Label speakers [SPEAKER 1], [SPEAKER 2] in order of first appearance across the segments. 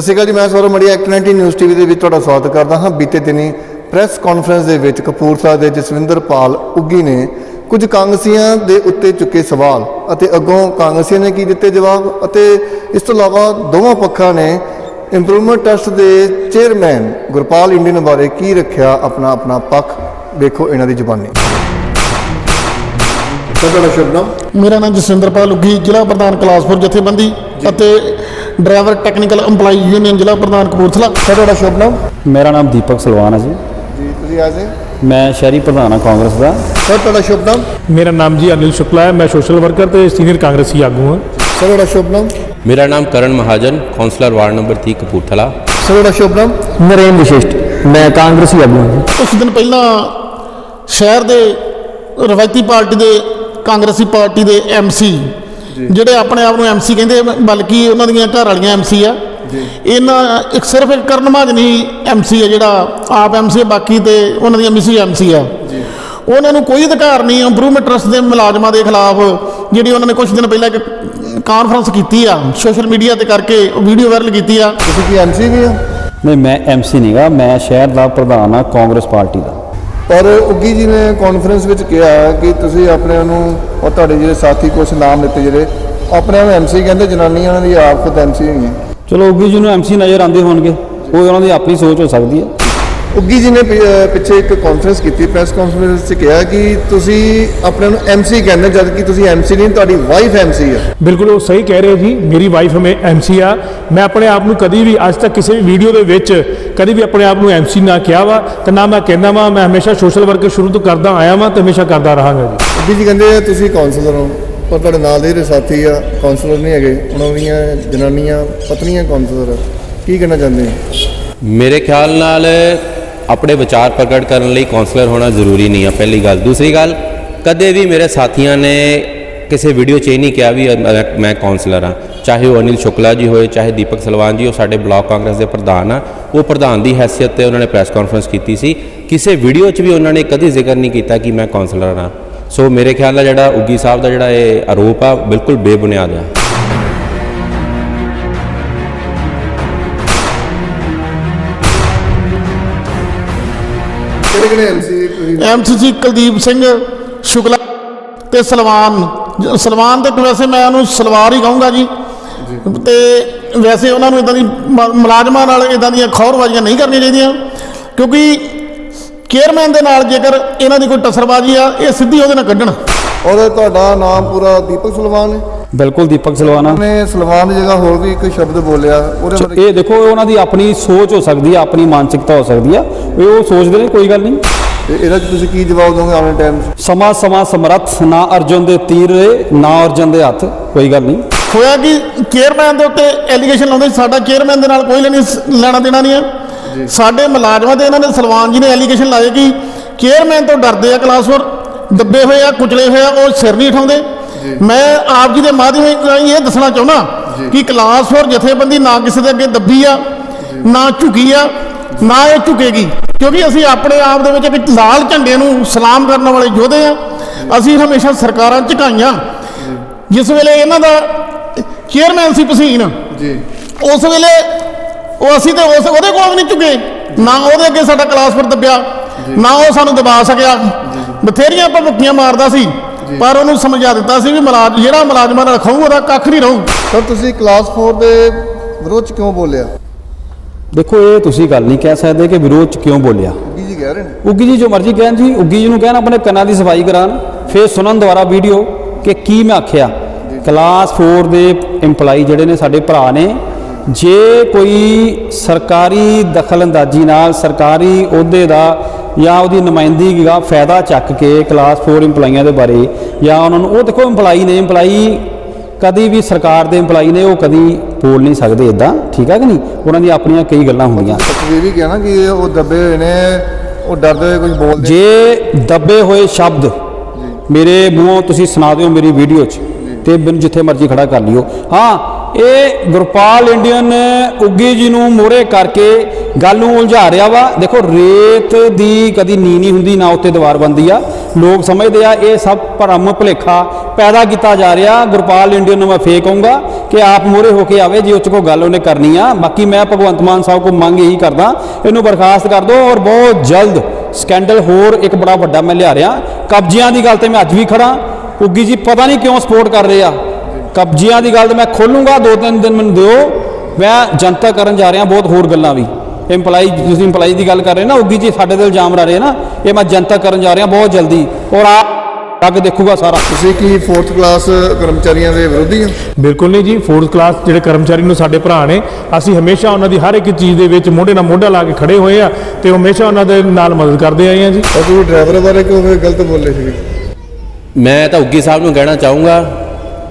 [SPEAKER 1] ਸਤਿ ਸ਼੍ਰੀ ਅਕਾਲ ਜੀ ਮੈਂ ਸੌਰਵ ਮੜੀਆ ਐਕਟ 19 ਨਿਊਜ਼ ਟੀਵੀ ਦੇ ਵਿੱਚ ਤੁਹਾਡਾ ਸਵਾਗਤ ਕਰਦਾ ਹਾਂ। ਬੀਤੇ ਦਿਨੀ ਪ੍ਰੈਸ ਕਾਨਫਰੰਸ ਦੇ ਵਿੱਚ ਕਪੂਰਥਲਾ ਦੇ ਜਸਵਿੰਦਰ ਪਾਲ ਉੱਗੀ ਨੇ ਕੁਝ ਕਾਂਗਰਸੀਆਂ ਦੇ ਉੱਤੇ ਚੁੱਕੇ ਸਵਾਲ ਅਤੇ ਅੱਗੋਂ ਕਾਂਗਰਸੀਆਂ ਨੇ ਕੀ ਦਿੱਤੇ ਜਵਾਬ ਅਤੇ ਇਸ ਤੋਂ ਇਲਾਵਾ ਦੋਵਾਂ ਪੱਖਾਂ ਨੇ ਇੰਪਰੂਵਮੈਂਟ ਟਰਸਟ ਦੇ ਚੇਅਰਮੈਨ ਗੁਰਪਾਲ ਇੰਡੀਅਨ ਬਾਰੇ ਕੀ ਰੱਖਿਆ ਆਪਣਾ ਆਪਣਾ ਪੱਖ। ਵੇਖੋ ਇਹਨਾਂ ਦੀ ਜ਼ੁਬਾਨੀ। ਤੁਹਾਡਾ ਸ਼ੁਭ ਨਾਮ।
[SPEAKER 2] ਮੇਰਾ ਨਾਮ ਜਸਵਿੰਦਰਪਾਲ ਉੱਗੀ ਜ਼ਿਲ੍ਹਾ ਪ੍ਰਧਾਨ ਕਲਾਸਪੁਰ ਜਥੇਬੰਦੀ ਅਤੇ ਡਰਾਈਵਰ ਟੈਕਨੀਕਲ EMPLOYE ਯੂਨੀਅਨ ਜ਼ਿਲ੍ਹਾ ਪ੍ਰਧਾਨ ਕਪੂਰਥਲਾ।
[SPEAKER 1] ਸਰ ਤੁਹਾਡਾ ਸ਼ੁਭ ਨਾਮ?
[SPEAKER 3] ਮੇਰਾ ਨਾਮ ਦੀਪਕ ਸਲਵਾਨ ਹੈ ਜੀ।
[SPEAKER 1] ਜੀ ਤੁਸੀਂ ਆਏ
[SPEAKER 3] ਮੈਂ ਸ਼ਹਿਰੀ ਪ੍ਰਧਾਨ ਹਾਂ ਕਾਂਗਰਸ ਦਾ।
[SPEAKER 1] ਸਰ ਤੁਹਾਡਾ ਸ਼ੁਭ ਨਾਮ?
[SPEAKER 4] ਮੇਰਾ ਨਾਮ ਜੀ ਅਨਿਲ ਸ਼ੁਕਲਾ ਹੈ। ਮੈਂ ਸੋਸ਼ਲ ਵਰਕਰ ਤੇ ਸੀਨੀਅਰ ਕਾਂਗਰਸੀ ਆਗੂ ਹਾਂ।
[SPEAKER 1] ਸਰ ਤੁਹਾਡਾ ਸ਼ੁਭ ਨਾਮ?
[SPEAKER 5] ਮੇਰਾ ਨਾਮ Karan Mahajan councillor ward number 30 Kapurthala.
[SPEAKER 1] Sir ਤੁਹਾਡਾ ਸ਼ੁਭ ਨਾਮ?
[SPEAKER 3] ਨਰੇਨ ਵਿਸ਼ਿਸ਼ਟ। ਮੈਂ ਕਾਂਗਰਸੀ ਆਗੂ ਹਾਂ
[SPEAKER 2] ਕੁਝ ਦਿਨ ਪਹਿਲਾਂ ਸ਼ਹਿਰ ਦੇ ਰਵਾਇਤੀ ਪਾਰਟੀ ਦੇ ਕਾਂਗਰਸੀ ਪਾਰਟੀ ਦੇ ਐਮਸੀ ਜਿਹੜੇ ਆਪਣੇ ਆਪ ਨੂੰ ਐਮਸੀ ਕਹਿੰਦੇ ਆ, ਬਲਕਿ ਉਹਨਾਂ ਦੀਆਂ ਘਰ ਵਾਲੀਆਂ ਐਮਸੀ ਆ। ਇਹਨਾਂ ਇੱਕ ਸਿਰਫ ਇੱਕ ਕਰਨ ਮਹਾਜਨ ਹੀ ਐਮਸੀ ਆ ਜਿਹੜਾ ਆਪ ਐਮਸੀ ਬਾਕੀ ਤੇ ਉਹਨਾਂ ਦੀਆਂ ਮਿਸੀ ਐਮਸੀ ਆ। ਉਹਨਾਂ ਨੂੰ ਕੋਈ ਅਧਿਕਾਰ ਨਹੀਂ ਇੰਪਰੂਵਮੈਂਟ ਟਰਸਟ ਦੇ ਮੁਲਾਜ਼ਮਾਂ ਦੇ ਖਿਲਾਫ ਜਿਹੜੀ ਉਹਨਾਂ ਨੇ ਕੁਝ ਦਿਨ ਪਹਿਲਾਂ ਇੱਕ ਕਾਨਫਰੰਸ ਕੀਤੀ ਆ ਸੋਸ਼ਲ ਮੀਡੀਆ ਤੇ ਕਰਕੇ ਵੀਡੀਓ ਵਾਇਰਲ ਕੀਤੀ ਆ।
[SPEAKER 1] ਤੁਸੀਂ ਕੀ ਐਮਸੀ ਵੀ ਹੋ
[SPEAKER 3] ਨਹੀਂ ਮੈਂ ਐਮਸੀ ਨਹੀਂਗਾ ਮੈਂ ਸ਼ਹਿਰ ਦਾ ਪ੍ਰਧਾਨ ਹਾਂ ਕਾਂਗਰਸ ਪਾਰਟੀ ਦਾ।
[SPEAKER 1] ਪਰ ਉੱਗੀ ਜੀ ਨੇ ਕਾਨਫਰੰਸ ਵਿੱਚ ਕਿਹਾ ਕਿ ਤੁਸੀਂ ਆਪਣੇ ਨੂੰ ਔਰ ਤੁਹਾਡੇ ਜਿਹੜੇ ਸਾਥੀ ਕੁਝ ਨਾਮ ਦਿੱਤੇ ਜਿਹੜੇ ਆਪਣੇ ਨੂੰ ਐਮਸੀ ਕਹਿੰਦੇ, ਜਨਾਨੀਆਂ ਉਹਨਾਂ ਦੀ ਆਪ ਖੁਦ ਐਮਸੀ ਹੋਈਆਂ
[SPEAKER 3] ਚਲੋ ਉੱਗੀ ਜੀ ਨੂੰ ਐਮਸੀ ਨਜ਼ਰ ਆਉਂਦੇ ਹੋਣਗੇ, ਉਹ ਉਹਨਾਂ ਦੀ ਆਪਣੀ ਸੋਚ ਹੋ ਸਕਦੀ ਹੈ।
[SPEAKER 1] ਉੱਗੀ ਜੀ ਨੇ ਪਿੱਛੇ ਇੱਕ ਕਾਨਫਰੰਸ ਕੀਤੀ ਪ੍ਰੈਸ ਕਾਨਫਰੰਸ 'ਚ ਕਿਹਾ ਕਿ ਤੁਸੀਂ ਆਪਣੇ ਨੂੰ ਐਮਸੀ ਕਹਿੰਦੇ ਜਦ ਕਿ ਤੁਸੀਂ ਐਮਸੀ ਨਹੀਂ ਤੁਹਾਡੀ ਵਾਈਫ ਐਮਸੀ ਹੈ
[SPEAKER 4] ਬਿਲਕੁਲ ਉਹ ਸਹੀ ਕਹਿ ਰਹੇ ਜੀ ਮੇਰੀ ਵਾਈਫ ਹਮੇ ਐਮਸੀ ਆ। ਮੈਂ ਆਪਣੇ ਆਪ ਨੂੰ ਕਦੀ ਵੀ ਅੱਜ ਤੱਕ ਕਿਸੇ ਵੀ ਵੀਡੀਓ ਦੇ ਵਿੱਚ ਕਦੀ ਵੀ ਆਪਣੇ ਆਪ ਨੂੰ ਐਮਸੀ ਨਾ ਕਿਹਾ ਵਾ ਤੇ ਨਾ ਮੈਂ ਕਹਿੰਦਾ ਵਾਂ ਮੈਂ ਹਮੇਸ਼ਾ ਸੋਸ਼ਲ ਵਰਕ ਸ਼ੁਰੂ ਤੋਂ ਕਰਦਾ ਆਇਆ ਵਾਂ ਤੇ ਹਮੇਸ਼ਾ ਕਰਦਾ ਰਹਾਂਗਾ ਜੀ।
[SPEAKER 1] ਉੱਗੀ ਜੀ ਕਹਿੰਦੇ ਤੁਸੀਂ ਕਾਉਂਸਲਰ ਹੋ ਪਰ ਤੁਹਾਡੇ ਨਾਲ ਦੇ ਜਿਹੜੇ ਸਾਥੀ ਆ ਕਾਉਂਸਲਰ ਨਹੀਂ ਹੈਗੇ ਉਹਨਾਂ ਦੀਆਂ ਜਨਾਨੀਆਂ ਪਤਨੀਆਂ ਕਾਉਂਸਲਰ ਆ। ਕੀ ਕਹਿਣਾ ਚਾਹੁੰਦੇ
[SPEAKER 5] ਮੇਰੇ ਖਿਆਲ ਨਾਲ ਆਪਣੇ ਵਿਚਾਰ ਪ੍ਰਗਟ ਕਰਨ ਲਈ ਕਾਉਂਸਲਰ ਹੋਣਾ ਜ਼ਰੂਰੀ ਨਹੀਂ ਆ, ਪਹਿਲੀ ਗੱਲ। ਦੂਸਰੀ ਗੱਲ, ਕਦੇ ਵੀ ਮੇਰੇ ਸਾਥੀਆਂ ਨੇ ਕਿਸੇ ਵੀਡੀਓ 'ਚ ਇਹ ਨਹੀਂ ਕਿਹਾ ਵੀ ਮੈਂ- ਮੈਂ ਕਾਉਂਸਲਰ ਹਾਂ ਚਾਹੇ ਉਹ ਅਨਿਲ ਸ਼ੁਕਲਾ ਜੀ ਹੋਏ, ਚਾਹੇ ਦੀਪਕ ਸਲਵਾਨ ਜੀ, ਉਹ ਸਾਡੇ ਬਲਾਕ ਕਾਂਗਰਸ ਦੇ ਪ੍ਰਧਾਨ ਆ। ਉਹ ਪ੍ਰਧਾਨ ਦੀ ਹੈਸੀਅਤ ਤੇ ਉਹਨਾਂ ਨੇ ਪ੍ਰੈਸ ਕਾਨਫਰੰਸ ਕੀਤੀ ਸੀ। ਕਿਸੇ ਵੀਡੀਓ 'ਚ ਵੀ ਉਹਨਾਂ ਨੇ ਕਦੀ ਜ਼ਿਕਰ ਨਹੀਂ ਕੀਤਾ ਕਿ ਮੈਂ ਕਾਉਂਸਲਰ ਹਾਂ ਸੋ ਮੇਰੇ ਖਿਆਲ ਨਾਲ ਜਿਹੜਾ ਉੱਗੀ ਸਾਹਿਬ ਦਾ ਜਿਹੜਾ ਇਹ ਆਰੋਪ ਆ, ਬਿਲਕੁਲ ਬੇਬੁਨਿਆਦ ਆ।
[SPEAKER 1] ਕਿਹੜੇ ਐਮਸੀ ਤੁਸੀਂ
[SPEAKER 2] ਐਮਸੀਸੀ ਕੁਲਦੀਪ ਸਿੰਘ ਸ਼ੁਕਲਾ ਤੇ ਸਲਮਾਨ ਜ- ਸਲਮਾਨ ਤੇ ਵੈਸੇ ਮੈਂ ਉਹਨੂੰ ਸਲਵਾਰ ਹੀ ਕਹੂੰਗਾ ਜੀ। ਤੇ ਵੈਸੇ ਉਹਨਾਂ ਨੂੰ ਇਦਾਂ ਦੀ ਮੁਲਾਜ਼ਮਾਂ ਨਾਲ ਇਦਾਂ ਦੀਆਂ ਖੌਰਵਾਜ਼ੀਆਂ ਨਹੀਂ ਕਰਨੀਆਂ ਚਾਹੀਦੀਆਂ। ਕਿਉਂਕਿ ਚੇਅਰਮੈਨ ਦੇ ਨਾਲ ਜੇਕਰ ਇਹਨਾਂ ਦੀ ਕੋਈ ਟਸਰਬਾਜ਼ੀ ਆ ਇਹ ਸਿੱਧੀ ਉਹਦੇ ਨਾਲ ਕੱਢਣ।
[SPEAKER 1] ਔਰ ਤੁਹਾਡਾ ਨਾਮ ਪੂਰਾ ਦੀਪਕ ਸਲਵਾਨ ਹੈ?
[SPEAKER 3] ਬਿਲਕੁਲ ਦੀਪਕ ਸਲਵਾਨ।
[SPEAKER 1] ਉਹਨੇ ਸਲਵਾਨ ਦੀ ਜਗ੍ਹਾ ਹੋਰ ਵੀ ਇੱਕ ਸ਼ਬਦ ਬੋਲਿਆ ਉਹਦੇ ਬਾਰੇ
[SPEAKER 3] ਇਹ ਦੇਖੋ ਉਹਨਾਂ ਦੀ ਆਪਣੀ ਸੋਚ ਹੋ ਸਕਦੀ ਹੈ ਆਪਣੀ ਮਾਨਸਿਕਤਾ ਹੋ ਸਕਦੀ ਆ। ਇਹ ਉਹ ਸੋਚਦੇ ਨੇ ਕੋਈ ਗੱਲ ਨਹੀਂ।
[SPEAKER 1] ਤੇ ਇਹਦਾ ਤੁਸੀਂ ਕੀ ਜਵਾਬ ਦੋਗੇ ਆਉਣ ਟਾਈਮ 'ਚ?
[SPEAKER 3] ਸਮਾਂ ਸਮਾਂ ਸਮਰੱਥ ਨਾ ਅਰਜੁਨ ਦੇ ਤੀਰ ਨਾ ਅਰਜੁਨ ਦੇ ਹੱਥ ਕੋਈ ਗੱਲ ਨਹੀਂ।
[SPEAKER 2] ਹੋਇਆ ਕਿ ਚੇਅਰਮੈਨ ਦੇ ਉੱਤੇ ਐਲੀਗੇਸ਼ਨ ਲਾਉਂਦੇ ਸੀ, ਸਾਡਾ ਚੇਅਰਮੈਨ ਦੇ ਨਾਲ ਕੋਈ ਲੈਣੀ ਲੈਣਾ ਦੇਣਾ ਨਹੀਂ ਹੈ ਸਾਡੇ ਮੁਲਾਜ਼ਮਾਂ ਤੇ ਇਹਨਾਂ ਨੇ ਸਲਮਾਨ ਜੀ ਨੇ ਐਲੀਗੇਸ਼ਨ ਲਾਏ ਕਿ ਚੇਅਰਮੈਨ ਤੋਂ ਡਰਦੇ ਆ ਕਲਾਸਵਰ ਦੱਬੇ ਹੋਏ ਆ ਕੁਚਲੇ ਹੋਏ ਆ ਉਹ ਸਿਰ ਨਹੀਂ ਉਠਾਉਂਦੇ। ਮੈਂ ਆਪ ਜੀ ਦੇ ਮਾਧਿਅਮ ਰਾਹੀਂ ਇਹ ਦੱਸਣਾ ਚਾਹੁੰਦਾ ਕਿ ਕਲਾਸਵਰ ਜਥੇਬੰਦੀ ਨਾ ਕਿਸੇ ਦੇ ਅੱਗੇ ਦੱਬੀ ਆ ਨਾ ਝੁਕੀ ਆ ਨਾ ਇਹ ਝੁਕੇਗੀ। ਕਿਉਂਕਿ ਅਸੀਂ ਆਪਣੇ ਆਪ ਦੇ ਵਿੱਚ ਇੱਕ ਲਾਲ ਝੰਡੇ ਨੂੰ ਸਲਾਮ ਕਰਨ ਵਾਲੇ ਯੋਧੇ ਆ। ਅਸੀਂ ਹਮੇਸ਼ਾ ਸਰਕਾਰਾਂ ਝੁਕਾਈਆਂ। ਜਿਸ ਵੇਲੇ ਇਹਨਾਂ ਦਾ ਚੇਅਰਮੈਨ ਸੀ ਪਸੀਨ
[SPEAKER 1] ਜੀ।
[SPEAKER 2] ਉਸ ਵੇਲੇ ਉਹ ਅਸੀਂ ਤੇ ਉਸ ਉਹਦੇ ਕੋਲ ਵੀ ਨਹੀਂ ਝੁਕੇ। ਨਾ ਉਹਦੇ ਅੱਗੇ ਸਾਡਾ ਕਲਾਸਫਰ ਦੱਬਿਆ। ਨਾ ਉਹ ਸਾਨੂੰ ਦਬਾ ਸਕਿਆ। ਬਥੇਰੀਆਂ ਭੁੱਕੀਆਂ ਮਾਰਦਾ ਸੀ। ਪਰ ਉਹਨੂੰ ਸਮਝਾ ਦਿੱਤਾ ਸੀ ਵੀ ਮੁਲਾਜ਼ ਜਿਹੜਾ ਮੁਲਾਜ਼ਮਾਂ ਨਾਲ ਖਾਊ ਉਹਦਾ ਕੱਖ ਨਹੀਂ ਰਹੂ।
[SPEAKER 1] ਸਰ ਤੁਸੀਂ ਕਲਾਸ 4 ਦੇ ਵਿਰੋਧ 'ਚ ਕਿਉਂ ਬੋਲਿਆ?
[SPEAKER 3] ਦੇਖੋ ਇਹ ਤੁਸੀਂ ਗੱਲ ਨਹੀਂ ਕਹਿ ਸਕਦੇ ਕਿ ਵਿਰੋਧ ਚ ਕਿਉਂ ਬੋਲਿਆ।
[SPEAKER 1] ਕੀ ਜੀ ਕਹਿ ਰਹੇ ਨੇ।
[SPEAKER 3] ਉੱਗੀ ਜੀ ਜੋ ਮਰਜ਼ੀ ਕਹਿਣ ਜੀ ਉੱਗੀ ਜੀ ਨੂੰ ਕਹਿਣ ਆਪਣੇ ਕੰਨਾਂ ਦੀ ਸਫ਼ਾਈ ਕਰਾਉਣ ਫਿਰ ਸੁਣਨ ਦੁਆਰਾ ਵੀਡੀਓ ਕਿ ਕੀ ਮੈਂ ਆਖਿਆ। ਕਲਾਸ 4 ਦੇ EMPLOYE ਜਿਹੜੇ ਨੇ ਸਾਡੇ ਭਰਾ ਨੇ ਜੇ ਕੋਈ ਸਰਕਾਰੀ ਦਖਲਅੰਦਾਜ਼ੀ ਨਾਲ ਸਰਕਾਰੀ ਅਹੁਦੇ ਦਾ ਜਾਂ ਉਹਦੀ ਨੁਮਾਇੰਦਗੀ ਦਾ ਫਾਇਦਾ ਚੱਕ ਕੇ ਕਲਾਸ 4 EMPLOYEਆਂ ਦੇ ਬਾਰੇ ਜਾਂ ਉਹਨਾਂ ਨੂੰ ਉਹ ਦੇਖੋ EMPLOYE ਨੇ EMPLOYE ਕਦੀ ਵੀ ਸਰਕਾਰ ਦੇ EMPLOYE ਨੇ ਉਹ ਕਦੀ ਬੋਲ ਨਹੀਂ ਸਕਦੇ ਇਦਾਂ ਠੀਕ ਹੈ ਕਿ ਨਹੀਂ? ਉਹਨਾਂ ਦੀਆਂ ਆਪਣੀਆਂ ਕਈ ਗੱਲਾਂ ਹੁੰਦੀਆਂ।
[SPEAKER 1] ਤੁਸੀਂ ਇਹ ਵੀ ਕਿਹਾ ਨਾ ਕਿ ਉਹ ਦੱਬੇ ਹੋਏ ਨੇ ਉਹ ਡਰਦੇ ਹੋਏ ਕੁਝ ਬੋਲਦੇ
[SPEAKER 3] ਜੇ ਦੱਬੇ ਹੋਏ ਸ਼ਬਦ ਮੇਰੇ ਮੂੰਹੋਂ ਤੁਸੀਂ ਸੁਣਾ ਦਿਓ ਮੇਰੀ ਵੀਡੀਓ 'ਚ ਤੇ ਮੈਨੂੰ ਜਿੱਥੇ ਮਰਜ਼ੀ ਖੜਾ ਕਰ ਲਿਓ। ਹਾਂ ਇਹ ਗੁਰਪਾਲ ਇੰਡੀਅਨ ਉੱਗੀ ਜੀ ਨੂੰ ਮੋਰੇ ਕਰਕੇ ਗੱਲ ਨੂੰ ਉਲਝਾ ਰਿਹਾ ਵਾ। ਦੇਖੋ, ਰੇਤ ਦੀ ਕਦੀ ਨੀ ਨਹੀਂ ਹੁੰਦੀ, ਨਾ ਉੱਤੇ ਦੀਵਾਰ ਬੰਦੀ ਆ। ਲੋਕ ਸਮਝਦੇ ਆ, ਇਹ ਸਭ ਭਰਮ ਭੁਲੇਖਾ ਪੈਦਾ ਕੀਤਾ ਜਾ ਰਿਹਾ। ਗੁਰਪਾਲ ਇੰਡੀਅਨ ਨੂੰ ਮੈਂ ਫੇਕ ਕਹੂੰਗਾ ਕਿ ਆਪ ਮੋਰੇ ਹੋ ਕੇ ਆਵੇ, ਜੇ ਉੱਚ ਕੋ ਗੱਲ ਉਹਨੇ ਕਰਨੀ ਆ। ਬਾਕੀ ਮੈਂ ਭਗਵੰਤ ਮਾਨ ਸਾਹਿਬ ਕੋ ਮੰਗ ਇਹੀ ਕਰਦਾ, ਇਹਨੂੰ ਬਰਖਾਸਤ ਕਰ ਦਿਓ ਔਰ ਬਹੁਤ ਜਲਦ ਸਕੈਂਡਲ ਹੋਰ ਇੱਕ ਬੜਾ ਵੱਡਾ ਮੈਂ ਲਿਆ ਰਿਹਾ। ਕਬਜ਼ਿਆਂ ਦੀ ਗੱਲ ਤੇ ਮੈਂ ਅੱਜ ਵੀ ਖੜਾ ਉੱਗੀ ਜੀ ਪਤਾ ਨਹੀਂ ਕਿਉਂ ਸਪੋਰਟ ਕਰ ਰਹੇ ਆ। ਕਬਜ਼ਿਆਂ ਦੀ ਗੱਲ ਤੇ ਮੈਂ ਖੋਲੂੰਗਾ ਦੋ ਤਿੰਨ ਦਿਨ ਮੈਨੂੰ ਦਿਓ। ਮੈਂ ਜਨਤਾ ਕਰਨ ਜਾ ਰਿਹਾ ਬਹੁਤ ਹੋਰ ਗੱਲਾਂ ਵੀ। ਇੰਪਲਾਈ ਤੁਸੀਂ ਇੰਪਲਾਈ ਦੀ ਗੱਲ ਕਰ ਰਹੇ ਨਾ ਉੱਗੀ ਜੀ ਸਾਡੇ ਤੇ ਇਲਜ਼ਾਮ ਲਾ ਰਹੇ ਨਾ ਇਹ ਮੈਂ ਜਨਤਾ ਕਰਨ ਜਾ ਰਿਹਾ ਬਹੁਤ ਜਲਦੀ। ਔਰ ਆਪ ਅੱਗ ਦੇਖੂਗਾ ਸਾਰਾ।
[SPEAKER 1] ਤੁਸੀਂ ਕੀ 4th ਕਲਾਸ ਕਰਮਚਾਰੀਆਂ ਦੇ ਵਿਰੋਧੀ ਹੋ?
[SPEAKER 4] ਬਿਲਕੁਲ ਨਹੀਂ ਜੀ ਫੋਰਥ ਕਲਾਸ ਜਿਹੜੇ ਕਰਮਚਾਰੀ ਨੂੰ ਸਾਡੇ ਭਰਾ ਨੇ ਅਸੀਂ ਹਮੇਸ਼ਾ ਉਹਨਾਂ ਦੀ ਹਰ ਇੱਕ ਚੀਜ਼ ਦੇ ਵਿੱਚ ਮੋਢੇ ਨਾਲ ਮੋਢਾ ਲਾ ਕੇ ਖੜੇ ਹੋਏ ਆ ਤੇ ਹਮੇਸ਼ਾ ਉਹਨਾਂ ਦੇ ਨਾਲ ਮਦਦ ਕਰਦੇ ਆਏ ਆ ਜੀ।
[SPEAKER 1] ਤੁਸੀਂ ਡਰਾਈਵਰ ਬਾਰੇ ਕਿਉਂ ਗਲਤ ਬੋਲੇ ਸੀਗੇ
[SPEAKER 5] ਮੈਂ ਤਾਂ ਉੱਗੀ ਸਾਹਿਬ ਨੂੰ ਕਹਿਣਾ ਚਾਹੂੰਗਾ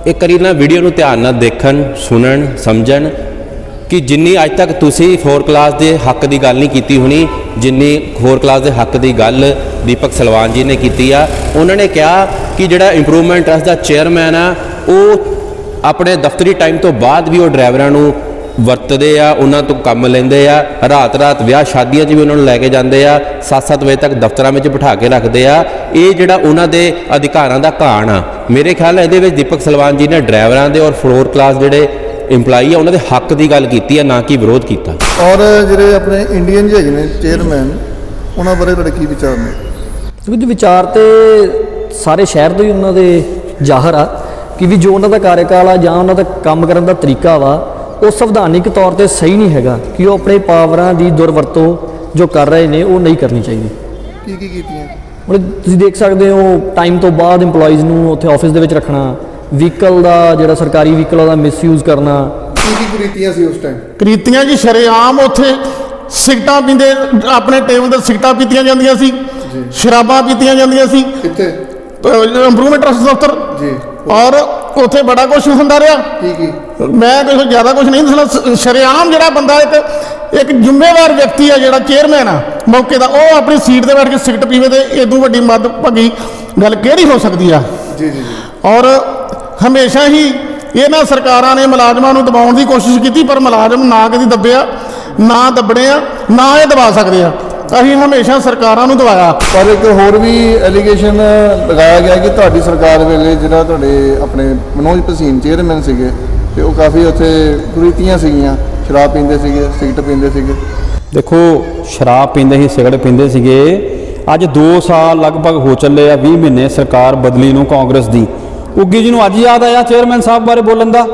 [SPEAKER 5] ਇੱਕ ਵਾਰੀ ਨਾ ਵੀਡੀਓ ਨੂੰ ਧਿਆਨ ਨਾਲ ਦੇਖਣ, ਸੁਣਨ, ਸਮਝਣ ਕਿ ਜਿੰਨੀ ਅੱਜ ਤੱਕ ਤੁਸੀਂ 4 ਕਲਾਸ ਦੇ ਹੱਕ ਦੀ ਗੱਲ ਨਹੀਂ ਕੀਤੀ ਹੋਣੀ, ਜਿੰਨੀ 4 ਕਲਾਸ ਦੇ ਹੱਕ ਦੀ ਗੱਲ ਦੀਪਕ ਸਲਵਾਨ ਜੀ ਨੇ ਕੀਤੀ ਆ, ਉਹਨਾਂ ਨੇ ਕਿਹਾ ਕਿ ਜਿਹੜਾ ਇੰਪਰੂਵਮੈਂਟ ਟਰਸਟ ਦਾ ਚੇਅਰਮੈਨ ਆ, ਉਹ ਆਪਣੇ ਦਫ਼ਤਰੀ ਟਾਈਮ ਤੋਂ ਬਾਅਦ ਵੀ ਉਹ ਡਰਾਈਵਰਾਂ ਨੂੰ ਵਰਤਦੇ ਆ ਉਹਨਾਂ ਤੋਂ ਕੰਮ ਲੈਂਦੇ ਆ ਰਾਤ ਰਾਤ ਵਿਆਹ ਸ਼ਾਦੀਆਂ 'ਚ ਵੀ ਉਹਨਾਂ ਨੂੰ ਲੈ ਕੇ ਜਾਂਦੇ ਆ 7-7 ਵਜੇ ਤੱਕ ਦਫ਼ਤਰਾਂ ਵਿੱਚ ਬਿਠਾ ਕੇ ਰੱਖਦੇ ਆ। ਇਹ ਜਿਹੜਾ ਉਹਨਾਂ ਦੇ ਅਧਿਕਾਰਾਂ ਦਾ ਘਾਣ ਆ ਮੇਰੇ ਖਿਆਲ ਇਹਦੇ ਵਿੱਚ ਦੀਪਕ ਸਲਵਾਨ ਜੀ ਨੇ ਡਰਾਈਵਰਾਂ ਦੇ ਔਰ ਫਲੋਰ ਕਲਾਸ ਜਿਹੜੇ EMPLOYEE ਆ ਉਹਨਾਂ ਦੇ ਹੱਕ ਦੀ ਗੱਲ ਕੀਤੀ ਆ ਨਾ ਕਿ ਵਿਰੋਧ ਕੀਤਾ।
[SPEAKER 1] ਔਰ ਜਿਹੜੇ ਆਪਣੇ ਇੰਡੀਅਨ ਜਿਹੇ ਹੈਗੇ ਨੇ ਚੇਅਰਮੈਨ ਉਹਨਾਂ ਬਾਰੇ ਤੁਹਾਡੇ ਕੀ ਵਿਚਾਰ ਨੇ?
[SPEAKER 6] ਕੁਝ ਵਿਚਾਰ ਤੇ ਸਾਰੇ ਸ਼ਹਿਰ ਦੇ ਹੀ ਉਹਨਾਂ ਦੇ ਜ਼ਾਹਰ ਆ ਕਿ ਵੀ ਜੋ ਉਹਨਾਂ ਦਾ ਕਾਰਜਕਾਲ ਆ ਜਾਂ ਉਹਨਾਂ ਦਾ ਕੰਮ ਕਰਨ ਦਾ ਤਰੀਕਾ ਵਾ ਉਹ ਸੰਵਿਧਾਨਿਕ ਤੌਰ ਤੇ ਸਹੀ ਨਹੀਂ ਹੈਗਾ ਕਿ ਉਹ ਆਪਣੇ ਪਾਵਰਾਂ ਦੀ ਦੁਰਵਰਤੋਂ ਜੋ ਕਰ ਰਹੇ ਨੇ ਉਹ ਨਹੀਂ ਕਰਨੀ ਚਾਹੀਦੀ।
[SPEAKER 1] ਕੀ ਕੀ ਕੀਤੀਆਂ?
[SPEAKER 6] ਹੁਣ ਤੁਸੀਂ ਦੇਖ ਸਕਦੇ ਹੋ ਟਾਈਮ ਤੋਂ ਬਾਅਦ EMPLOYEES ਨੂੰ ਉੱਥੇ ਆਫਿਸ ਦੇ ਵਿੱਚ ਰੱਖਣਾ ਵਹੀਕਲ ਦਾ ਜਿਹੜਾ ਸਰਕਾਰੀ ਵਹੀਕਲ ਦਾ ਮਿਸਯੂਜ਼ ਕਰਨਾ।
[SPEAKER 1] ਕੀ ਕੀ ਕੁਰੀਤੀਆਂ ਸੀ ਉਸ ਟਾਈਮ
[SPEAKER 2] ਕ੍ਰੀਤੀਆਂ ਜੀ ਸ਼ਰੇਆਮ ਉੱਥੇ ਸਿਗਟਾਂ ਪੀਂਦੇ ਆਪਣੇ ਟੇਬਲ ਤੇ ਸਿਗਟਾਂ ਪੀਤੀਆਂ ਜਾਂਦੀਆਂ ਸੀ ਸ਼ਰਾਬਾਂ ਪੀਤੀਆਂ ਜਾਂਦੀਆਂ ਸੀ।
[SPEAKER 1] ਕਿੱਥੇ?
[SPEAKER 2] ਇੰਪਰੂਵਮੈਂਟ ਟਰਸਟ ਦਫ਼ਤਰ।
[SPEAKER 1] ਜੀ।
[SPEAKER 2] ਔਰ ਉੱਥੇ ਬੜਾ ਕੁਝ ਹੁੰਦਾ ਰਿਹਾ।
[SPEAKER 1] ਕੀ ਕੀ?
[SPEAKER 2] ਮੈਂ ਕੁਝ ਜ਼ਿਆਦਾ ਕੁਝ ਨਹੀਂ ਦੱਸਣਾ। ਸ਼ਰੇਆਮ ਜਿਹੜਾ ਬੰਦਾ ਇੱਕ ਇੱਕ ਜ਼ਿੰਮੇਵਾਰ ਵਿਅਕਤੀ ਆ ਜਿਹੜਾ ਚੇਅਰਮੈਨ ਆ ਮੌਕੇ ਦਾ ਉਹ ਆਪਣੀ ਸੀਟ ਤੇ ਬੈਠ ਕੇ ਸਿਗਰਟ ਪੀਵੇ ਤੇ ਇਦੋਂ ਵੱਡੀ ਮੱਦ ਭਗੀ। ਗੱਲ ਕਿਹੜੀ ਹੋ ਸਕਦੀ ਆ?
[SPEAKER 1] ਜੀ ਜੀ ਜੀ।
[SPEAKER 2] ਔਰ ਹਮੇਸ਼ਾ ਹੀ ਇਹਨਾਂ ਸਰਕਾਰਾਂ ਨੇ ਮੁਲਾਜ਼ਮਾਂ ਨੂੰ ਦਬਾਉਣ ਦੀ ਕੋਸ਼ਿਸ਼ ਕੀਤੀ ਪਰ ਮੁਲਾਜ਼ਮ ਨਾ ਕਦੀ ਦੱਬਿਆ ਨਾ ਦੱਬਣੇ ਆ ਨਾ ਇਹ ਦਬਾ ਸਕਦੇ ਆ। ਅਸੀਂ ਹਮੇਸ਼ਾ ਸਰਕਾਰਾਂ ਨੂੰ ਦਬਾਇਆ
[SPEAKER 1] ਪਰ ਇੱਕ ਹੋਰ ਵੀ ਐਲੀਗੇਸ਼ਨ ਲਗਾਇਆ ਗਿਆ ਕਿ ਤੁਹਾਡੀ ਸਰਕਾਰ ਵੇਲੇ ਜਿਹੜਾ ਤੁਹਾਡੇ ਆਪਣੇ ਮਨੋਜ ਭਸੀਨ ਚੇਅਰਮੈਨ ਸੀਗੇ ਤੇ ਉਹ ਕਾਫੀ ਉੱਥੇ ਕੁਰੀਤੀਆਂ ਸੀਗੀਆਂ ਸ਼ਰਾਬ ਪੀਂਦੇ ਸੀਗੇ ਸਿਗਰਟ ਪੀਂਦੇ ਸੀਗੇ।
[SPEAKER 3] ਦੇਖੋ ਸ਼ਰਾਬ ਪੀਂਦੇ ਸੀ ਸਿਗਰਟ ਪੀਂਦੇ ਸੀਗੇ। ਅੱਜ 2 ਸਾਲ ਲਗਭਗ ਹੋ ਚੱਲੇ ਆ 20 ਮਹੀਨੇ ਸਰਕਾਰ ਬਦਲੀ ਨੂੰ ਕਾਂਗਰਸ ਦੀ। ਉੱਗੀ ਜੀ ਨੂੰ ਅੱਜ ਯਾਦ ਆਇਆ ਚੇਅਰਮੈਨ ਸਾਹਿਬ ਬਾਰੇ ਬੋਲਣ ਦਾ?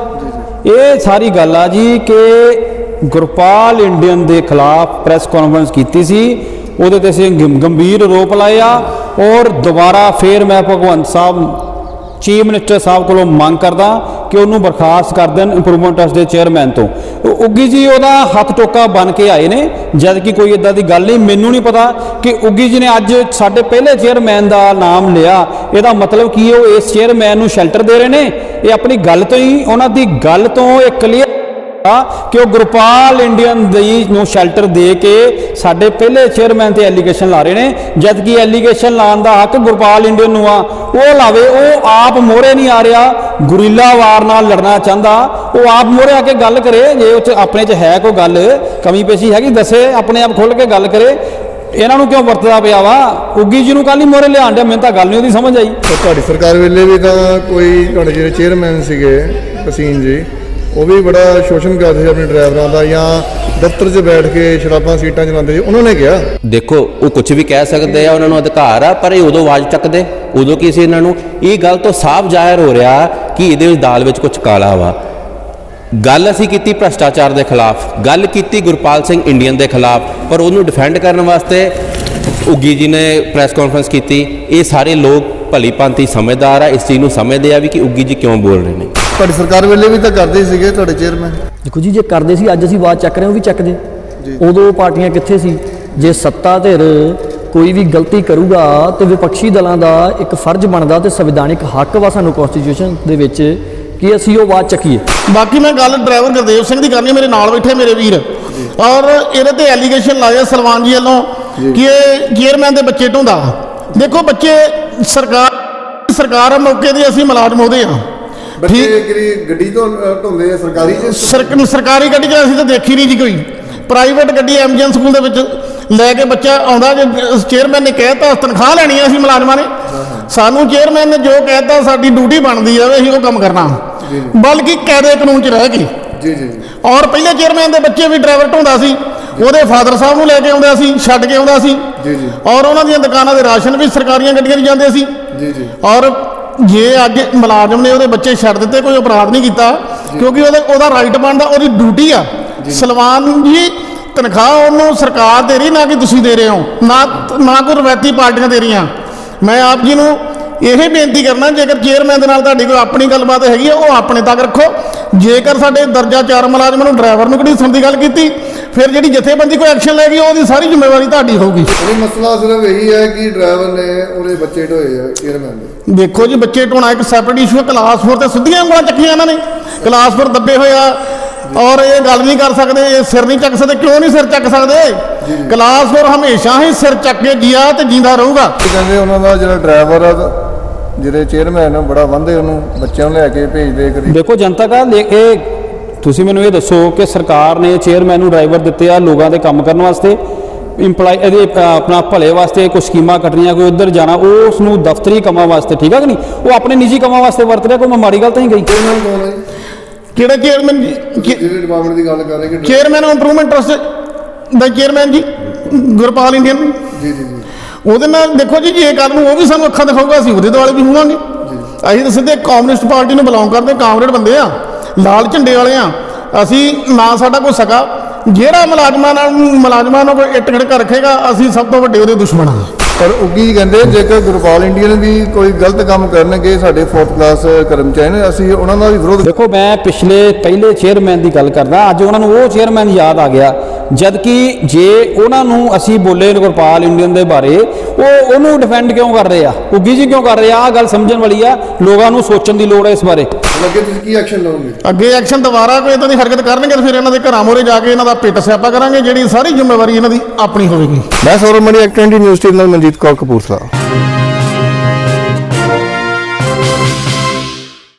[SPEAKER 3] ਇਹ ਸਾਰੀ ਗੱਲ ਆ ਜੀ ਕਿ ਗੁਰਪਾਲ ਇੰਡੀਅਨ ਦੇ ਖਿਲਾਫ ਪ੍ਰੈਸ ਕਾਨਫਰੰਸ ਕੀਤੀ ਸੀ। ਉਹਦੇ ਤੇ ਅਸੀਂ ਗੰਭੀਰ ਆਰੋਪ ਲਾਇਆ ਔਰ ਦੁਬਾਰਾ ਫੇਰ ਮੈਂ ਭਗਵੰਤ ਸਾਹਿਬ, ਚੀਫ ਮਿਨਿਸਟਰ ਸਾਹਿਬ ਕੋਲੋਂ ਮੰਗ ਕਰਦਾ ਕਿ ਉਹਨੂੰ ਬਰਖਾਸਤ ਕਰ ਦੇਣ ਇੰਪਰੂਵਮੈਂਟ ਟਰਸਟ ਦੇ ਚੇਅਰਮੈਨ ਤੋਂ। ਉਹ ਉੱਗੀ ਜੀ ਉਹਦਾ ਹੱਥ ਟੋਕਾ ਬਣ ਕੇ ਆਏ ਨੇ, ਜਦ ਕਿ ਕੋਈ ਇਦਾਂ ਦੀ ਗੱਲ ਨਹੀਂ, ਮੈਨੂੰ ਨਹੀਂ ਪਤਾ ਕਿ ਉੱਗੀ ਜੀ ਨੇ ਅੱਜ ਸਾਡੇ ਪਹਿਲੇ ਚੇਅਰਮੈਨ ਦਾ ਨਾਮ ਲਿਆ। ਇਹਦਾ ਮਤਲਬ ਕੀ ਹੈ? ਉਹ ਇਸ ਚੇਅਰਮੈਨ ਨੂੰ ਸ਼ੈਲਟਰ ਦੇ ਰਹੇ ਨੇ। ਇਹ ਆਪਣੀ ਗੱਲ ਤੋਂ ਹੀ, ਉਹਨਾਂ ਦੀ ਗੱਲ ਤੋਂ ਇਹ ਕਲੀਅਰ ਕਿ ਉਹ ਗੁਰਪਾਲ ਇੰਡੀਅਨ ਦੀ ਨੂੰ ਸ਼ੈਲਟਰ ਦੇ ਕੇ ਸਾਡੇ ਪਹਿਲੇ ਚੇਅਰਮੈਨ ਤੇ ਐਲੀਗੇਸ਼ਨ ਲਾ ਰਹੇ ਨੇ। ਜਦ ਕਿ ਐਲੀਗੇਸ਼ਨ ਲਾਉਣ ਦਾ ਹੱਕ ਗੁਰਪਾਲ ਇੰਡੀਅਨ ਨੂੰ ਆ। ਉਹ ਲਾਵੇ, ਉਹ ਆਪ ਮੋਰੇ ਨਹੀਂ ਆ ਰਿਹਾ। ਗੁਰੀਲਾ ਵਾਰ ਨਾਲ ਲੜਨਾ ਚਾਹੁੰਦਾ। ਉਹ ਆਪ ਮੋਰੇ ਆ ਕੇ ਗੱਲ ਕਰੇ। ਜੇ ਉਹ 'ਚ ਆਪਣੇ 'ਚ ਹੈ ਕੋਈ ਗੱਲ, ਕਮੀ ਪੇਸ਼ੀ ਹੈਗੀ, ਦੱਸੇ, ਆਪਣੇ ਆਪ ਖੁੱਲ ਕੇ ਗੱਲ ਕਰੇ। ਇਹਨਾਂ ਨੂੰ ਕਿਉਂ ਵਰਤਦਾ ਪਿਆ ਵਾ? ਉੱਗੀ ਜੀ ਨੂੰ ਕੱਲ ਹੀ ਮੋਰੇ ਲਿਆਣ ਡਿਆ। ਮੈਨੂੰ ਤਾਂ ਗੱਲ ਨਹੀਂ ਉਹਦੀ ਸਮਝ ਆਈ।
[SPEAKER 1] ਤੁਹਾਡੀ ਸਰਕਾਰ ਵੇਲੇ ਵੀ ਤਾਂ ਕੋਈ ਤੁਹਾਡੇ ਜਿਹੜੇ ਚੇਅਰਮੈਨ ਸੀਗੇ ਭਸੀਨ ਜੀ ਉਹ ਵੀ ਬੜਾ ਸ਼ੋਸ਼ਣ ਕਰਦੇ ਸੀ ਆਪਣੇ ਡਰਾਈਵਰਾਂ ਦਾ ਜਾਂ ਦਫ਼ਤਰ 'ਚ ਬੈਠ ਕੇ ਸ਼ਰਾਬਾਂ ਸੀਟਾਂ ਚਲਾਉਂਦੇ ਸੀ। ਉਹਨਾਂ ਨੇ ਕਿਹਾ।
[SPEAKER 5] ਦੇਖੋ, ਉਹ ਕੁਝ ਵੀ ਕਹਿ ਸਕਦੇ ਆ, ਉਹਨਾਂ ਨੂੰ ਅਧਿਕਾਰ ਆ, ਪਰ ਇਹ ਉਦੋਂ ਆਵਾਜ਼ ਚੱਕਦੇ। ਉਦੋਂ ਕੀ ਸੀ ਇਹਨਾਂ ਨੂੰ? ਇਹ ਗੱਲ ਤੋਂ ਸਾਫ਼ ਜ਼ਾਹਿਰ ਹੋ ਰਿਹਾ ਕਿ ਇਹਦੇ ਵਿੱਚ ਦਾਲ ਵਿੱਚ ਕੁਝ ਕਾਲਾ ਵਾ। ਗੱਲ ਅਸੀਂ ਕੀਤੀ ਭ੍ਰਸ਼ਟਾਚਾਰ ਦੇ ਖਿਲਾਫ, ਗੱਲ ਕੀਤੀ ਗੁਰਪਾਲ ਸਿੰਘ ਇੰਡੀਅਨ ਦੇ ਖਿਲਾਫ, ਪਰ ਉਹਨੂੰ ਡਿਫੈਂਡ ਕਰਨ ਵਾਸਤੇ ਉੱਗੀ ਜੀ ਨੇ ਪ੍ਰੈਸ ਕਾਨਫਰੰਸ ਕੀਤੀ। ਇਹ ਸਾਰੇ ਲੋਕ ਭਲੀ ਭਾਂਤੀ ਸਮਝਦਾਰ ਆ ਇਸ ਚੀਜ਼ ਨੂੰ ਸਮਝਦੇ ਆ ਵੀ ਕਿ ਉੱਗੀ ਜੀ ਕਿਉਂ ਬੋਲ ਰਹੇ ਨੇ।
[SPEAKER 1] ਤੁਹਾਡੀ ਸਰਕਾਰ ਵੇਲੇ ਵੀ ਤਾਂ ਕਰਦੇ ਸੀਗੇ ਤੁਹਾਡੇ ਚੇਅਰਮੈਨ
[SPEAKER 6] ਦੇਖੋ ਜੀ ਜੇ ਕਰਦੇ ਸੀ ਅੱਜ ਅਸੀਂ ਆਵਾਜ਼ ਚੱਕ ਰਹੇ ਹਾਂ ਉਹ ਵੀ ਚੱਕਦੇ ਉਦੋਂ ਪਾਰਟੀਆਂ ਕਿੱਥੇ ਸੀ? ਜੇ ਸੱਤਾ ਧਿਰ ਕੋਈ ਵੀ ਗਲਤੀ ਕਰੂਗਾ ਤੇ ਵਿਪਕਸ਼ੀ ਦਲਾਂ ਦਾ ਇੱਕ ਫਰਜ਼ ਬਣਦਾ ਤੇ ਸੰਵਿਧਾਨਿਕ ਹੱਕ ਵਾ ਸਾਨੂੰ ਕਨਸਟੀਟਿਊਸ਼ਨ ਦੇ ਵਿੱਚ ਕਿ ਅਸੀਂ ਉਹ ਆਵਾਜ਼ ਚੱਕੀਏ।
[SPEAKER 2] ਬਾਕੀ ਮੈਂ ਗੱਲ ਡਰਾਈਵਰ ਗੁਰਦੇਵ ਸਿੰਘ ਦੀ ਕਰਨੀ ਮੇਰੇ ਨਾਲ ਬੈਠੇ ਮੇਰੇ ਵੀਰ। ਔਰ ਇਹਦੇ ਤੇ ਐਲੀਗੇਸ਼ਨ ਲਾਏ ਆ ਸਲਮਾਨ ਜੀ ਵੱਲੋਂ ਕਿ ਇਹ ਚੇਅਰਮੈਨ ਦੇ ਬੱਚੇ ਢੋਂਦਾ। ਦੇਖੋ ਬੱਚੇ ਸਰਕਾਰ ਸਰਕਾਰ ਮੌਕੇ ਦੀ ਅਸੀਂ ਮੁਲਾਜ਼ਮ ਉਹਦੇ ਆ।
[SPEAKER 1] ਬੱਚੇ ਕਿਹੜੀ ਗੱਡੀ ਤੋਂ ਢੋਂਦੇ ਆ ਸਰਕਾਰੀ 'ਚ
[SPEAKER 2] ਸਰਕ- ਸਰਕਾਰੀ ਗੱਡੀ 'ਚ ਅਸੀਂ ਤਾਂ ਦੇਖੀ ਨਹੀਂ ਜੀ ਕੋਈ। ਪ੍ਰਾਈਵੇਟ ਗੱਡੀ ਐਮਜੀਐਨ ਸਕੂਲ ਦੇ ਵਿੱਚ ਲੈ ਕੇ ਬੱਚਾ ਆਉਂਦਾ ਜੇ ਚੇਅਰਮੈਨ ਨੇ ਕਹਿਤਾ ਤਨਖਾਹ ਲੈਣੀ ਆ ਅਸੀਂ ਮੁਲਾਜ਼ਮਾਂ ਨੇ। ਸਾਨੂੰ ਚੇਅਰਮੈਨ ਨੇ ਜੋ ਕਹਿਤਾ ਸਾਡੀ ਡਿਊਟੀ ਬਣਦੀ ਆ ਅਸੀਂ ਉਹ ਕੰਮ ਕਰਨਾ। ਬਲਕਿ ਕਾਇਦੇ ਕਾਨੂੰਨ 'ਚ ਰਹਿ ਕੇ।
[SPEAKER 1] ਜੀ ਜੀ।
[SPEAKER 2] ਔਰ ਪਹਿਲੇ ਚੇਅਰਮੈਨ ਦੇ ਬੱਚੇ ਵੀ ਡਰਾਈਵਰ ਢੋਂਦਾ ਸੀ ਉਹਦੇ ਫਾਦਰ ਸਾਹਿਬ ਨੂੰ ਲੈ ਕੇ ਆਉਂਦਾ ਸੀ ਛੱਡ ਕੇ ਆਉਂਦਾ ਸੀ।
[SPEAKER 1] ਜੀ, ਜੀ।
[SPEAKER 2] ਔਰ ਉਹਨਾਂ ਦੀਆਂ ਦੁਕਾਨਾਂ ਦੇ ਰਾਸ਼ਨ ਵੀ ਸਰਕਾਰੀਆਂ ਗੱਡੀਆਂ 'ਚ ਜਾਂਦੇ ਸੀ।
[SPEAKER 1] ਜੀ ਜੀ।
[SPEAKER 2] ਔਰ ਜੇ ਅੱਜ ਮੁਲਾਜ਼ਮ ਨੇ ਉਹਦੇ ਬੱਚੇ ਛੱਡ ਦਿੱਤੇ ਕੋਈ ਅਪਰਾਧ ਨਹੀਂ ਕੀਤਾ ਕਿਉਂਕਿ ਉਹਦੇ ਉਹਦਾ ਰਾਈਟ ਬਣਦਾ ਉਹਦੀ ਡਿਊਟੀ ਆ। ਸਲਮਾਨ ਜੀ ਤਨਖਾਹ ਉਹਨੂੰ ਸਰਕਾਰ ਦੇ ਰਹੀ ਨਾ ਕਿ ਤੁਸੀਂ ਦੇ ਰਹੇ ਹੋ ਨਾ ਨਾ ਕੋਈ ਰਵਾਇਤੀ ਪਾਰਟੀਆਂ ਦੇ ਰਹੀਆਂ। ਮੈਂ ਆਪ ਜੀ ਨੂੰ ਇਹ ਬੇਨਤੀ ਕਰਨਾ ਜੇਕਰ ਚੇਅਰਮੈਨ ਦੇ ਨਾਲ ਤੁਹਾਡੀ ਕੋਈ ਆਪਣੀ ਗੱਲਬਾਤ ਹੈਗੀ ਆ ਉਹ ਆਪਣੇ ਤੱਕ ਰੱਖੋ। ਜੇਕਰ ਸਾਡੇ ਦਰਜਾ ਚਾਰ ਮੁਲਾਜ਼ਮਾਂ ਨੂੰ ਡਰਾਈਵਰ ਨੂੰ ਘੜੀਸਣ ਦੀ ਗੱਲ ਕੀਤੀ ਫਿਰ ਜਿਹੜੀ ਜਥੇਬੰਦੀ ਕੋਈ ਐਕਸ਼ਨ ਲੈਗੀ ਉਹਦੀ ਸਾਰੀ ਜ਼ਿੰਮੇਵਾਰੀ ਤੁਹਾਡੀ ਹੋਊਗੀ।
[SPEAKER 1] ਇਹ ਮਸਲਾ ਸਿਰਫ ਇਹੀ ਹੈ ਕਿ ਡਰਾਈਵਰ ਨੇ ਉਹਦੇ ਬੱਚੇ ਢੋਏ ਆ 에ਅਰਮੈਨ ਦੇ।
[SPEAKER 2] ਦੇਖੋ ਜੀ ਬੱਚੇ ਢੋਣਾ ਇੱਕ ਸੈਪਰੇਟ ਇਸ਼ੂ ਹੈ ਕਲਾਸ 4 ਤੇ ਸਿੱਧੀਆਂ ਉਂਗਲਾਂ ਚੱਕੀਆਂ ਇਹਨਾਂ ਨੇ। ਕਲਾਸ 4 ਦੱਬੇ ਹੋਏ ਆ। ਔਰ ਇਹ ਗੱਲ ਨਹੀਂ ਕਰ ਸਕਦੇ ਇਹ ਸਿਰ ਨਹੀਂ ਚੱਕ ਸਕਦੇ ਕਿਉਂ ਨਹੀਂ ਸਿਰ ਚੱਕ ਸਕਦੇ? ਕਲਾਸ 4 ਹਮੇਸ਼ਾ ਹੀ ਸਿਰ ਚੱਕ ਕੇ ਜੀਆ ਤੇ ਜਿੰਦਾ ਰਹੂਗਾ।
[SPEAKER 1] ਕਹਿੰਦੇ ਉਹਨਾਂ ਦਾ ਜਿਹੜਾ ਡਰਾਈਵਰ ਆ ਜਿਹੜੇ ਚੇਅਰਮੈਨ ਬੜਾ ਵੰਦੇ ਉਹਨੂੰ ਬੱਚਿਆਂ ਨੂੰ ਲੈ ਕੇ ਭੇਜਦੇ ਕਦੀ
[SPEAKER 3] ਦੇਖੋ ਜਨਤਾ ਲੈ- ਇਹ ਤੁਸੀਂ ਮੈਨੂੰ ਇਹ ਦੱਸੋ ਕਿ ਸਰਕਾਰ ਨੇ ਚੇਅਰਮੈਨ ਨੂੰ ਡਰਾਈਵਰ ਦਿੱਤੇ ਆ ਲੋਕਾਂ ਦੇ ਕੰਮ ਕਰਨ ਵਾਸਤੇ? ਇੰਪਲਾਈ ਇਹਦੇ ਆਪਣਾ ਭਲੇ ਵਾਸਤੇ ਕੁਝ ਸਕੀਮਾਂ ਕੱਟਣੀਆਂ ਕੋਈ ਉੱਧਰ ਜਾਣਾ ਉਹ ਉਸ ਨੂੰ ਦਫ਼ਤਰੀ ਕੰਮਾਂ ਵਾਸਤੇ ਠੀਕ ਆ ਕਿ ਨਹੀਂ? ਉਹ ਆਪਣੇ ਨਿੱਜੀ ਕੰਮਾਂ ਵਾਸਤੇ ਵਰਤ ਰਿਹਾ ਕੋਈ ਮੈਂ ਮਾੜੀ ਗੱਲ ਤਾਂ ਨਹੀਂ ਗਈ
[SPEAKER 1] ਹੈ? ਜੀ?
[SPEAKER 2] ਕਿਹੜਾ ਚੇਅਰਮੈਨ ਜੀ?
[SPEAKER 1] ਜਿਹੜੇ ਡਿਪਾਰਟਮੈਂਟ ਦੀ ਗੱਲ ਕਰ ਰਹੇ ਕਿ
[SPEAKER 2] ਚੇਅਰਮੈਨ ਇੰਪਰੂਵਮੈਂਟ ਟਰਸਟ ਦਾ ਚੇਅਰਮੈਨ ਜੀ ਗੁਰਪਾਲ ਇੰਡੀਅਨ।
[SPEAKER 1] ਜੀ ਜੀ।
[SPEAKER 2] ਉਹਦੇ ਨਾਲ ਦੇਖੋ ਜੀ, ਜੇ ਕੱਲ ਨੂੰ ਉਹ ਵੀ ਸਾਨੂੰ ਅੱਖਾਂ ਦਿਖਾਊਗਾ, ਅਸੀਂ ਉਹਦੇ ਦੁਆਲੇ ਵੀ ਹੋਵਾਂਗੇ। ਅਸੀਂ ਤਾਂ ਸਿੱਧੇ ਕਮਿਊਨਿਸਟ ਪਾਰਟੀ ਨੂੰ ਬਿਲੋਂਗ ਕਰਦੇ, ਕਾਮਰੇਡ ਬੰਦੇ ਆ, ਲਾਲ ਝੰਡੇ ਵਾਲੇ ਆ। ਅਸੀਂ ਨਾ ਸਾਡਾ ਕੋਈ ਸਕਾ। ਜਿਹੜਾ ਮੁਲਾਜ਼ਮਾਂ ਨਾਲ, ਮੁਲਾਜ਼ਮਾਂ ਨੂੰ ਕੋਈ ਇੱਟ ਖੜਕਾ ਰੱਖੇਗਾ, ਅਸੀਂ ਸਭ ਤੋਂ ਵੱਡੇ ਉਹਦੇ ਦੁਸ਼ਮਣ ਹਾਂ
[SPEAKER 1] ਪਰ ਉੱਗੀ ਜੀ ਕਹਿੰਦੇ ਜੇਕਰ ਗੁਰਪਾਲ ਇੰਡੀਅਨ ਵੀ ਕੋਈ ਗਲਤ ਕੰਮ ਕਰਨਗੇ ਸਾਡੇ ਫੋਰਥ ਕਲਾਸ ਕਰਮਚਾਰੀ ਨੇ ਅਸੀਂ ਉਹਨਾਂ ਦਾ ਵੀ ਵਿਰੋਧ
[SPEAKER 3] ਦੇਖੋ ਮੈਂ ਪਿਛਲੇ ਪਹਿਲੇ ਚੇਅਰਮੈਨ ਦੀ ਗੱਲ ਕਰਦਾ ਅੱਜ ਉਹਨਾਂ ਨੂੰ ਉਹ ਚੇਅਰਮੈਨ ਯਾਦ ਆ ਗਿਆ ਜਦ ਕਿ ਜੇ ਉਹਨਾਂ ਨੂੰ ਅਸੀਂ ਬੋਲੇ ਗੁਰਪਾਲ ਇੰਡੀਅਨ ਦੇ ਬਾਰੇ ਉਹ ਉਹਨੂੰ ਡਿਫੈਂਡ ਕਿਉਂ ਕਰ ਰਹੇ ਆ? ਉੱਗੀ ਜੀ ਕਿਉਂ ਕਰ ਰਹੇ ਆ? ਆ ਗੱਲ ਸਮਝਣ ਵਾਲੀ ਆ ਲੋਕਾਂ ਨੂੰ ਸੋਚਣ ਦੀ ਲੋੜ ਹੈ ਇਸ ਬਾਰੇ।
[SPEAKER 1] ਲੱਗੇ ਤੁਸੀਂ ਕੀ ਐਕਸ਼ਨ ਲਓਗੇ?
[SPEAKER 2] ਅੱਗੇ ਐਕਸ਼ਨ ਦੁਬਾਰਾ ਕੋਈ ਇਦਾਂ ਦੀ ਹਰਕਤ ਕਰਨਗੇ ਤਾਂ ਫਿਰ ਇਹਨਾਂ ਦੇ ਘਰਾਂ ਮੋਰੇ ਜਾ ਕੇ ਇਹਨਾਂ ਦਾ ਪਿੱਟ ਸਿਆਪਾ ਕਰਾਂਗੇ ਜਿਹੜੀ ਸਾਰੀ ਜ਼ਿੰਮੇਵਾਰੀ ਇਹਨਾਂ ਦੀ ਆਪਣੀ ਹੋਵੇਗੀ।
[SPEAKER 1] ਮੈਂ ਸੌਰਵ ਮਣੀ ਐਕਟੈਂਡੀ ਨਿਊਜ਼ ਟੀਮ ਨਾਲ ਮਨਜੀਤ ਕੌਰ ਕਪੂਰਥਲਾ